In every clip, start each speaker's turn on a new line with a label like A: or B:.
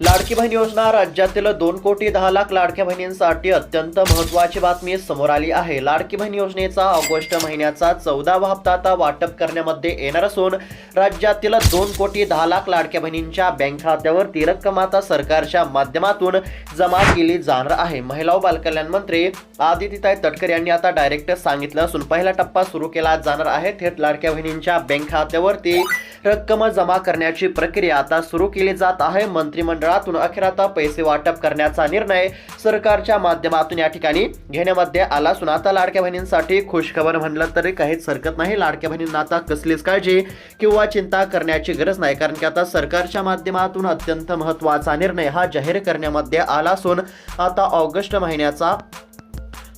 A: लाडकी बहीण योजना राज्यातील दोन कोटी दहा लाख लाडक्या बहिणींसाठी अत्यंत महत्वाची बातमी समोर आली आहे. लाडकी बहीण योजनेचा ऑगस्ट महिन्याचा चौदावा हप्ता आता वाटप करण्यामध्ये येणार असून राज्यातील दोन कोटी दहा लाख लाडक्या बहिणींच्या बँक खात्यावर ती रक्कम आता सरकारच्या माध्यमातून जमा केली जाणार आहे. महिला व बालकल्याण मंत्री आदित्यताई तटकर यांनी आता डायरेक्ट सांगितलं असून पहिला टप्पा सुरू केला जाणार आहे. थेट लाडक्या बहिणींच्या बँक खात्यावरती रक्कम जमा करण्याची प्रक्रिया आता सुरू केली जात आहे. मंत्रिमंडळातून अखेर आता पैसे वाटप करण्याचा निर्णय सरकारच्या माध्यमातून या ठिकाणी घेण्यामध्ये आला असून आता लाडक्या बहिणींसाठी खुशखबर म्हणलं तरी काहीच हरकत नाही. लाडक्या बहिणींना आता कसलीच काळजी किंवा चिंता करण्याची गरज नाही. कारण की आता सरकारच्या माध्यमातून अत्यंत महत्त्वाचा निर्णय हा जाहीर करण्यामध्ये आला असून आता ऑगस्ट महिन्याचा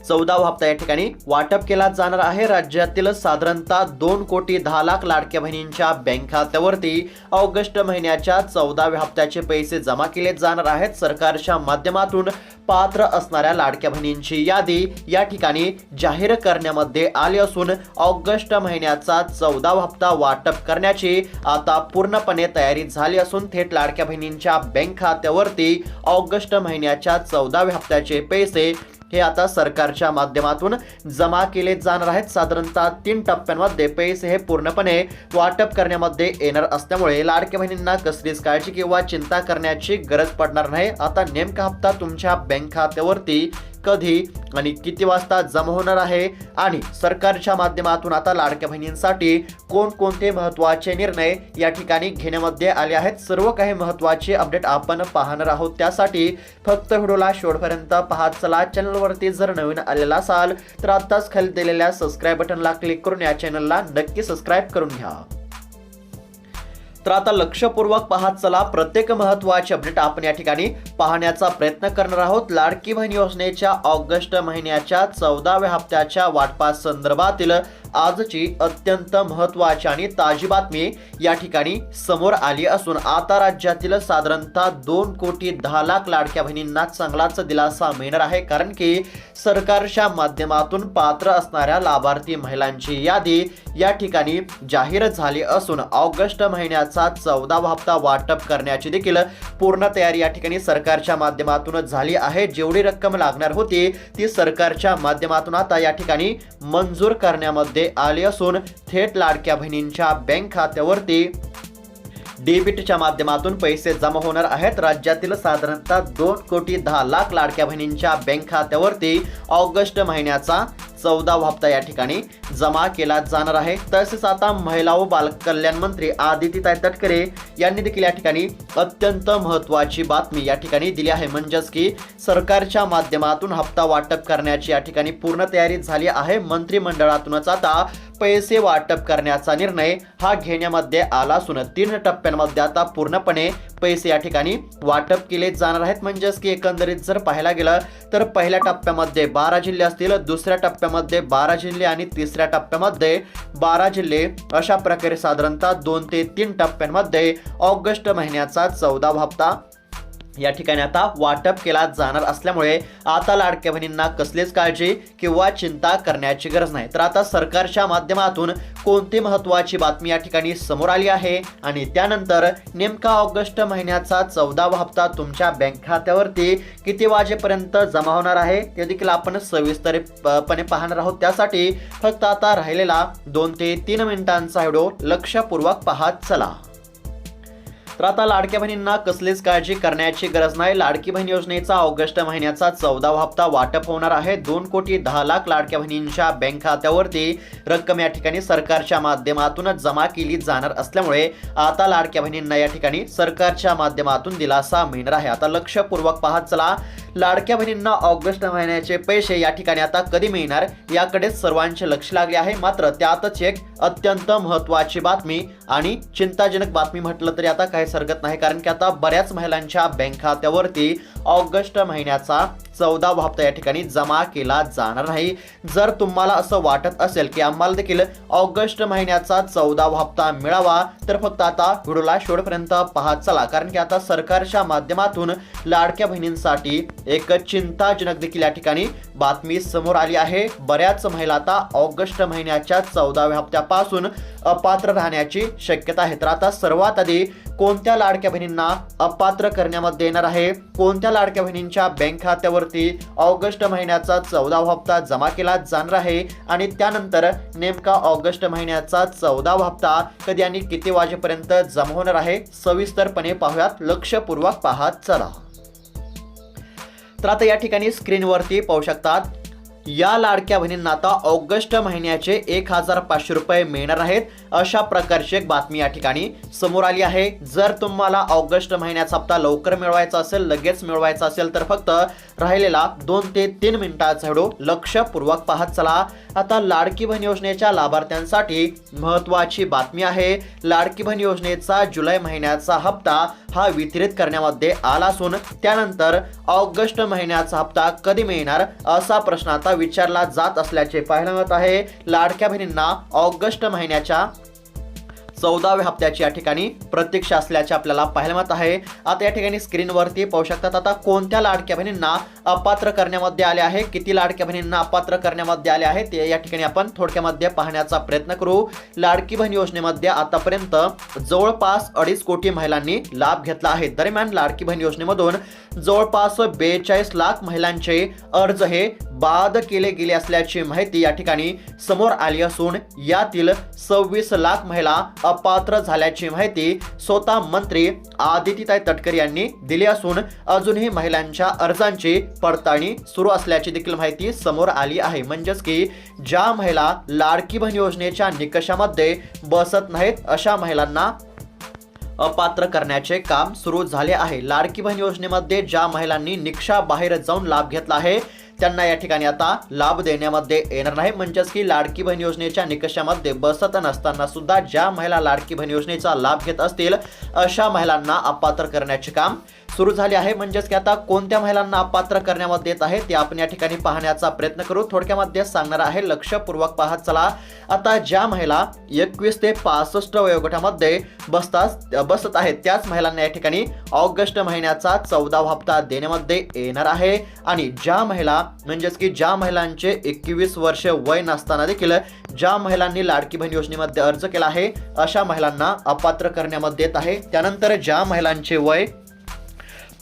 A: चौदावा हप्ता या ठिकाणी वाटप केला जाणार आहे. राज्यातील साधारणतः दोन कोटी दहा लाख लाडक्या बहिणींच्या बँक खात्यावरती ऑगस्ट महिन्याच्या चौदाव्या हप्त्याचे पैसे जमा केले जाणार आहेत. सरकारच्या माध्यमातून पात्र असणाऱ्या लाडक्या बहिणींची यादी या ठिकाणी जाहीर करण्यामध्ये आली असून ऑगस्ट महिन्याचा चौदावा हप्ता वाटप करण्याची आता पूर्णपणे तयारी झाली असून थेट लाडक्या बहिणींच्या बँक खात्यावरती ऑगस्ट महिन्याच्या चौदाव्या हप्त्याचे पैसे हे आता सरकारच्या माध्यमातून जमा केले जाणार आहेत. साधारणतः तीन टप्प्यांमध्ये पैसे हे पूर्णपणे वाटप करण्यामध्ये येणार असल्यामुळे लाडक्या बहिणींना कसलीच काळजी किंवा चिंता करण्याची गरज पडणार नाही. आता नेमका हप्ता तुमच्या बँक खात्यावरती कधी आणि किती वाजता जमा होणार आहे आणि सरकारच्या माध्यमातून आता लाडक्या बहिणींसाठी कोणकोणते महत्त्वाचे निर्णय या ठिकाणी घेण्यामध्ये आले आहेत? सर्व काही महत्त्वाचे अपडेट आपण पाहणार आहोत. त्यासाठी फक्त व्हिडिओला शेवटपर्यंत पाहत चला. चॅनलवरती जर नवीन आलेला असाल तर आत्ताच खाली दिलेल्या सबस्क्राईब बटनला क्लिक करून या चॅनलला नक्की सबस्क्राईब करून घ्या. तर आता लक्षपूर्वक पाहत चला प्रत्येक महत्त्वाचे अपडेट आपण या ठिकाणी पाहण्याचा प्रयत्न करणार आहोत. लाडकी बहीण योजनेच्या ऑगस्ट महिन्याच्या चौदाव्या हप्त्याच्या वाटपा संदर्भातील आजची अत्यंत महत्वाची आणि ताजी बातमी या ठिकाणी समोर आली असून आता राज्यातील साधारणतः दोन कोटी दहा लाख लाडक्या बहिणींना चांगलाच दिलासा मिळणार आहे. कारण की सरकारच्या माध्यमातून पात्र असणाऱ्या लाभार्थी महिलांची यादी या ठिकाणी जाहीर झाली असून ऑगस्ट महिन्याचा चौदावा हप्ता वाटप करण्याची देखील पूर्ण तयारी या ठिकाणी सरकारच्या माध्यमातून झाली आहे. जेवढी रक्कम लागणार होती ती सरकारच्या माध्यमातून आता या ठिकाणी मंजूर करण्यामध्ये आली असून थेट लाडक्या बहिणींच्या बँक खात्यावरती डेबिटच्या माध्यमातून पैसे जमा होणार आहेत. राज्यातील साधारणतः दोन कोटी दहा लाख लाडक्या बहिणींच्या बँक खात्यावरती ऑगस्ट महिन्याचा चौदा हप्ता या ठिकाणी जमा केला जाणार आहे. तसेच आता महिला व बालकल्याण मंत्री आदितीताई तटकरे यांनी देखील या ठिकाणी अत्यंत महत्वाची बातमी या ठिकाणी दिली आहे. म्हणजेच की सरकारच्या माध्यमातून हप्ता वाटप करण्याची या ठिकाणी पूर्ण तयारी झाली आहे. मंत्रिमंडळातूनच आता पैसे वाटप करण्याचा निर्णय हा घेण्यामध्ये आला असून तीन टप्प्यांमध्ये आता पूर्णपणे पैसे या ठिकाणी वाटप केले जाणार आहेत. म्हणजेच की एकंदरीत जर पाहायला गेलं तर पहिल्या टप्प्यामध्ये बारा जिल्हे असतील दुसऱ्या टप्प्यामध्ये बारा जिल्हे आणि तिसऱ्या टप्प्यामध्ये बारा जिल्हे. अशा प्रकारे साधारणतः दोन ते तीन टप्प्यांमध्ये ऑगस्ट महिन्याचा चौदा हप्ता या ठिकाणी आता वाटप केला जाणार असल्यामुळे आता लाडक्या बहिणींना कसलीच काळजी किंवा चिंता करण्याची गरज नाही. तर आता सरकारच्या माध्यमातून कोणती महत्वाची बातमी या ठिकाणी समोर आली आहे? आणि त्यानंतर नेमका ऑगस्ट महिन्याचा चौदावा हप्ता तुमच्या बँक खात्यावरती किती वाजेपर्यंत जमा होणार आहे? ते देखील आपण सविस्तरपणे पाहणार आहोत. त्यासाठी फक्त आता राहिलेला दोन ते तीन मिनिटांचा व्हिडिओ लक्षपूर्वक पाहत चला. तर आता लाडक्या बहिणींना कसलीच काळजी करण्याची गरज नाही. लाडकी बहीण योजनेचा ऑगस्ट महिन्याचा चौदावा हप्ता वाटप होणार आहे. दोन कोटी दहा लाख लाडक्या बहिणींच्या बँक खात्यावरती रक्कम या ठिकाणी सरकारच्या माध्यमातून जमा केली जाणार असल्यामुळे आता लाडक्या बहिणींना या ठिकाणी सरकारच्या माध्यमातून दिलासा मिळणार आहे. आता लक्षपूर्वक पाहत चला लाडक्या बहिणींना ऑगस्ट महिन्याचे पैसे या ठिकाणी आता कधी मिळणार याकडे सर्वांचे लक्ष लागले आहे. मात्र त्यातच एक अत्यंत महत्वाची बातमी आणि चिंताजनक बातमी म्हटलं तरी आता काही सरकत नाही कारण की आता बऱ्याच महिलांच्या बँक खात्यावरती ऑगस्ट महिन्याचा चौदा हप्ता या ठिकाणी जमा केला जाणार नाही. जर तुम्हाला असं वाटत असेल की आम्हाला देखील ऑगस्ट महिन्याचा चौदा हप्ता मिळावा तर फक्त आता व्हिडिओला शेवटपर्यंत पाहत चला कारण की आता सरकारच्या माध्यमातून लाडक्या बहिणींसाठी एक चिंताजनक देखील या ठिकाणी बातमी समोर आली आहे. बऱ्याच महिला आता ऑगस्ट महिन्याच्या चौदाव्या हप्त्यापासून अपात्र राहण्याची शक्यता आहे. तर आता सर्वात आधी कोणत्या लाडक्या बहिणींना अपात्र करण्यामध्ये येणार आहे? कोणत्या लाडक्या बहिणींच्या बँक खात्यावरती ऑगस्ट महिन्याचा चौदावा हप्ता जमा केला जाणार आहे? आणि त्यानंतर नेमका ऑगस्ट महिन्याचा चौदावा हप्ता कधी आणि किती वाजेपर्यंत जमा होणार आहे? सविस्तरपणे पाहूयात लक्षपूर्वक पाहत चला. तर आता या ठिकाणी स्क्रीनवरती पाहू शकतात या लाडक्या बहिणींना आता ऑगस्ट महिन्याचे एक हजार पाचशे रुपये मिळणार आहेत. अशा प्रकारची एक बातमी या ठिकाणी समोर आली आहे. जर तुम्हाला ऑगस्ट महिन्याचा हप्ता लवकर मिळवायचा असेल लगेच मिळवायचा असेल तर फक्त राहिलेला दोन ते तीन मिनिटाचा व्हिडिओ लक्षपूर्वक पाहत चला. आता लाडकी बहीण योजनेच्या लाभार्थ्यांसाठी महत्वाची बातमी आहे. लाडकी बहीण योजनेचा जुलै महिन्याचा हप्ता हा वितरित करण्यामध्ये आला असून त्यानंतर ऑगस्ट महिन्याचा हप्ता कधी मिळणार असा प्रश्न आता विचारला जात असल्याचे पाहायला मिळत आहे. लाडक्या बहिणींना ऑगस्ट महिन्याच्या चौदाव्या हप्त्याची या ठिकाणी प्रतीक्षा असल्याचे आपल्याला पाहायला मिळत आहे. आता या ठिकाणी स्क्रीनवरती पाहू शकतात आता कोणत्या लाडक्या बहिणींना अपात्र करण्यामध्ये आले आहे? किती लाडक्या बहिणींना अपात्र करण्यामध्ये आले आहे? ते या ठिकाणी आपण थोडक्यामध्ये पाहण्याचा प्रयत्न करू. लाडकी बहीण योजनेमध्ये आतापर्यंत जवळपास अडीच कोटी महिलांनी लाभ घेतला आहे. दरम्यान लाडकी बहीण योजनेमधून जवळपास बेचाळीस लाख महिलांचे अर्ज हे बाद केले गेले असल्याची माहिती या ठिकाणी समोर आली असून यातील सव्वीस लाख महिला अपात्र झाल्याची माहिती स्वतः मंत्री आदितीताई तटकरे यांनी दिली असून अजूनही महिलांच्या अर्जांची पडताळणी सुरू असल्याची देखील माहिती समोर आली आहे. म्हणजेच की ज्या महिला लाडकी बहीण योजनेच्या निकषामध्ये बसत नाहीत अशा महिलांना अपात्र करण्याचे काम सुरू झाले आहे. लाडकी बहीण योजनेमध्ये ज्या महिलांनी निक्षा बाहेर जाऊन लाभ घेतला आहे त्यांना या ठिकाणी आता लाभ देण्यामध्ये येणार नाही. म्हणजेच की लाडकी बहीण योजनेच्या निकषामध्ये बसत नसताना सुद्धा ज्या महिला लाडकी बहीण योजनेचा लाभ घेत असतील अशा महिलांना अपात्र करण्याचे काम सुरू झाली आहे. म्हणजेच की आता कोणत्या महिलांना अपात्र करण्यामध्ये येत आहे ते आपण या ठिकाणी पाहण्याचा प्रयत्न करू. थोडक्यामध्ये सांगणार आहे लक्षपूर्वक पाहत चला. आता ज्या महिला एकवीस ते पासष्ट वयोगटामध्ये बसतात बसत आहेत त्याच महिलांना या ठिकाणी ऑगस्ट महिन्याचा चौदावा हप्ता देण्यामध्ये येणार आहे. आणि ज्या महिला म्हणजेच की ज्या महिलांचे एकवीस वर्ष वय नसताना देखील ज्या महिलांनी लाडकी बहीण योजनेमध्ये अर्ज केला आहे अशा महिलांना अपात्र करण्यामध्ये येत आहे. त्यानंतर ज्या महिलांचे वय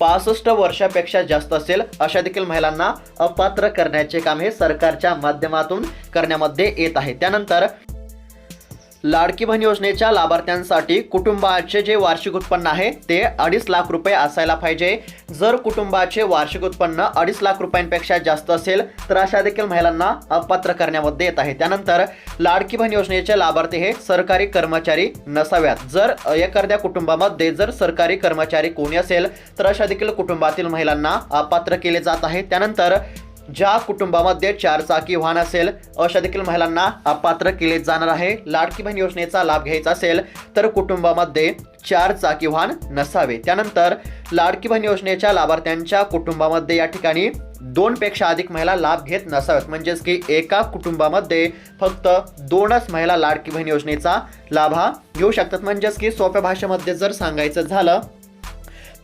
A: पासष्ट वर्षापेक्षा जास्त असेल अशा देखील महिलांना अपात्र करण्याचे काम हे सरकारच्या माध्यमातून करण्यामध्ये येत आहे. त्यानंतर लाडकी बहीण योजनेच्या लाभार्थ्यांसाठी कुटुंबाचे जे वार्षिक उत्पन्न आहे ते अडीच लाख रुपये असायला पाहिजे. जर कुटुंबाचे वार्षिक उत्पन्न अडीच लाख रुपयांपेक्षा जास्त असेल तर अशा देखील महिलांना अपात्र करण्यामध्ये येत आहे. त्यानंतर लाडकी बहीण योजनेचे लाभार्थी हे सरकारी कर्मचारी नसाव्यात. जर एखाद्या कुटुंबामध्ये जर सरकारी कर्मचारी कोणी असेल तर अशा देखील कुटुंबातील महिलांना अपात्र केले जात आहे. त्यानंतर ज्या कुटुंबामध्ये चार चाकी वाहन असेल अशा देखील महिलांना अपात्र केले जाणार आहे. लाडकी बहीण योजनेचा लाभ घ्यायचा असेल तर कुटुंबामध्ये चार चाकी वाहन नसावे. त्यानंतर लाडकी बहीण योजनेच्या लाभार्थ्यांच्या कुटुंबामध्ये या ठिकाणी दोन पेक्षा अधिक महिला लाभ घेत नसाव्यात. म्हणजेच की एका कुटुंबामध्ये फक्त दोनच महिला लाडकी बहीण योजनेचा लाभ हा घेऊ शकतात. म्हणजेच की सोप्या भाषेमध्ये जर सांगायचं झालं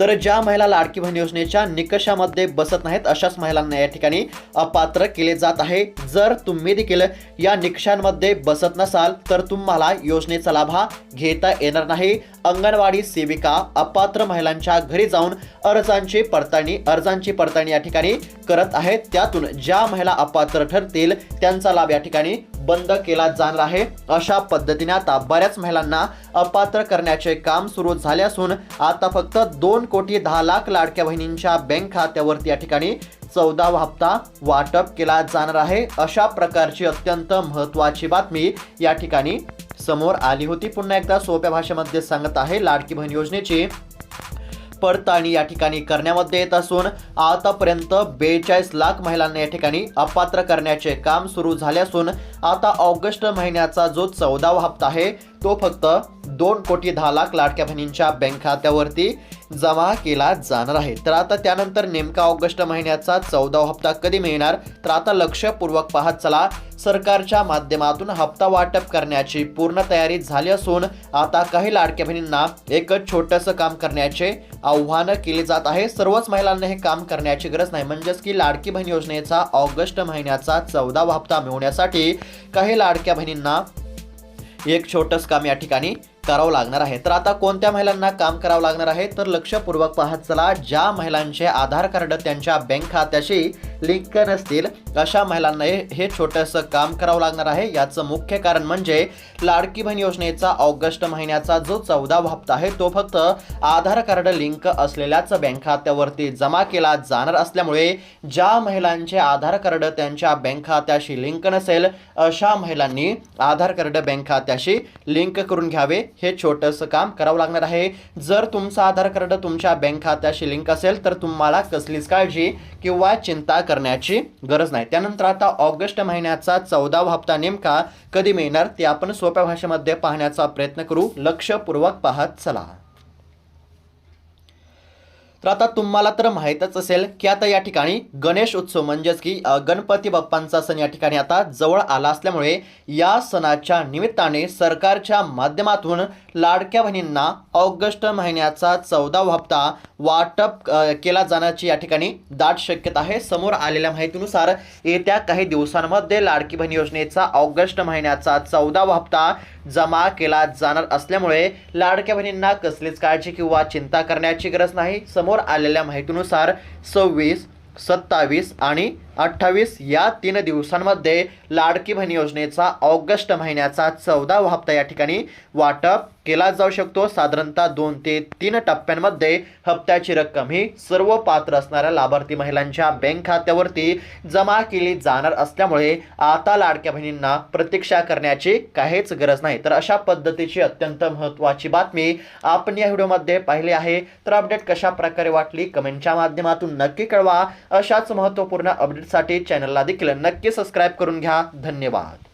A: तर ज्या महिला लाडकी बहीण योजनेच्या निकषामध्ये बसत नाहीत अशाच महिलांना या ठिकाणी अपात्र केले जात आहे. जर तुम्ही देखील या निकषांमध्ये बसत नसाल तर तुम्हाला योजनेचा लाभ हा घेता येणार नाही. अंगणवाडी सेविका अपात्र महिलांच्या घरी जाऊन अर्जांची पडताळणी अर्जांची पडताळणी या ठिकाणी करत आहेत. त्यातून ज्या महिला अपात्र ठरतील त्यांचा लाभ या ठिकाणी बंद केला जाणार आहे. अशा पद्धतीने आता बऱ्याच महिलांना अपात्र करण्याचे काम सुरू झाले असून आता फक्त दोन कोटी दहा लाख लाडक्या बहिणींच्या बँक खात्यावरती या ठिकाणी चौदावा हप्ता वाटप केला जाणार आहे. अशा प्रकारची अत्यंत महत्त्वाची बातमी या ठिकाणी समोर आली होती. पुन्हा एकदा सोप्या भाषेमध्ये सांगत आहे लाडकी बहीण योजनेची पडताळणी या ठिकाणी करण्यामध्ये येत असून आतापर्यंत बेचाळीस लाख महिलांना या ठिकाणी अपात्र करण्याचे काम सुरू झाले असून आता ऑगस्ट महिन्याचा जो चौदावा हप्ता आहे तो फक्त दोन कोटी दहा लाख लाडक्या बहिणींच्या बँक खात्यावरती जमा केला जाणार आहे. तर आता त्यानंतर नेमका ऑगस्ट महिन्याचा चौदावा हप्ता कधी मिळणार? तर आता लक्षपूर्वक पाहत चला. सरकारच्या माध्यमातून हप्ता वाटप करण्याची पूर्ण तयारी झाली असून आता काही लाडक्या बहिणींना एक छोटंसं काम करण्याचे आव्हान केले जात आहे. सर्वच महिलांना हे काम करण्याची गरज नाही. म्हणजेच की लाडकी बहीण योजनेचा ऑगस्ट महिन्याचा चौदावा हप्ता मिळवण्यासाठी काही लाडक्या बहिणींना एक छोटंसं काम या ठिकाणी करावं लागणार आहे. तर आता कोणत्या महिलांना काम करावं लागणार आहे? तर लक्षपूर्वक पाहत चला ज्या महिलांचे आधार कार्ड त्यांच्या बँक खात्याशी लिंक नसतील अशा महिलांना हे- छोटंसं काम करावं लागणार आहे. याचं मुख्य कारण म्हणजे लाडकी बहीण योजनेचा ऑगस्ट महिन्याचा जो चौदावा हप्ता आहे तो फक्त आधार कार्ड लिंक असलेल्याच बँक खात्यावरती जमा केला जाणार असल्यामुळे ज्या महिलांचे आधार कार्ड त्यांच्या बँक खात्याशी लिंक नसेल अशा महिलांनी आधार कार्ड बँक खात्याशी लिंक करून घ्यावे. हे छोटंसं काम करावं लागणार आहे. जर तुमचं आधार कार्ड तुमच्या बँक खात्याशी लिंक असेल तर तुम्हाला कसलीच काळजी किंवा चिंता करण्याची गरज नाही. त्यानंतर आता ऑगस्ट महिन्याचा चौदावा हप्ता नेमका कधी मिळणार? ते आपण सोप्या भाषेमध्ये पाहण्याचा प्रयत्न करू. लक्षपूर्वक पाहत चला. तर आता तुम्हाला तर माहीतच असेल की आता या ठिकाणी गणेश उत्सव म्हणजेच की गणपती बाप्पांचा सण या ठिकाणी आता जवळ आला असल्यामुळे या सणाच्या निमित्ताने सरकारच्या माध्यमातून लाडक्या बहिणींना ऑगस्ट महिन्याचा चौदावा हप्ता वाटप केला जाण्याची या ठिकाणी दाट शक्यता आहे. समोर आलेल्या माहितीनुसार येत्या काही दिवसांमध्ये लाडकी बहीण योजनेचा ऑगस्ट महिन्याचा चौदावा हप्ता जमा केला जाणार असल्यामुळे लाडक्या बहिणींना कसलीच काळजी किंवा चिंता करण्याची गरज नाही. समोर आलेल्या माहितीनुसार सव्वीस सत्तावीस आणि अठ्ठावीस या तीन दिवसांमध्ये लाडकी बहीण योजनेचा ऑगस्ट महिन्याचा चौदावा हप्ता या ठिकाणी वाटप केला जाऊ शकतो. साधारणतः दोन ते तीन टप्प्यांमध्ये हप्त्याची रक्कम ही सर्व पात्र असणाऱ्या लाभार्थी महिलांच्या बँक खात्यावरती जमा केली जाणार असल्यामुळे आता लाडक्या बहिणींना प्रतीक्षा करण्याची काहीच गरज नाही. तर अशा पद्धतीची अत्यंत महत्त्वाची बातमी आपण या व्हिडिओमध्ये पाहिली आहे. तर अपडेट कशा प्रकारे वाटली? कमेंटच्या माध्यमातून नक्की कळवा. अशाच महत्त्वपूर्ण अपडेटसाठी चॅनलला देखील नक्की सबस्क्राईब करून घ्या. धन्यवाद.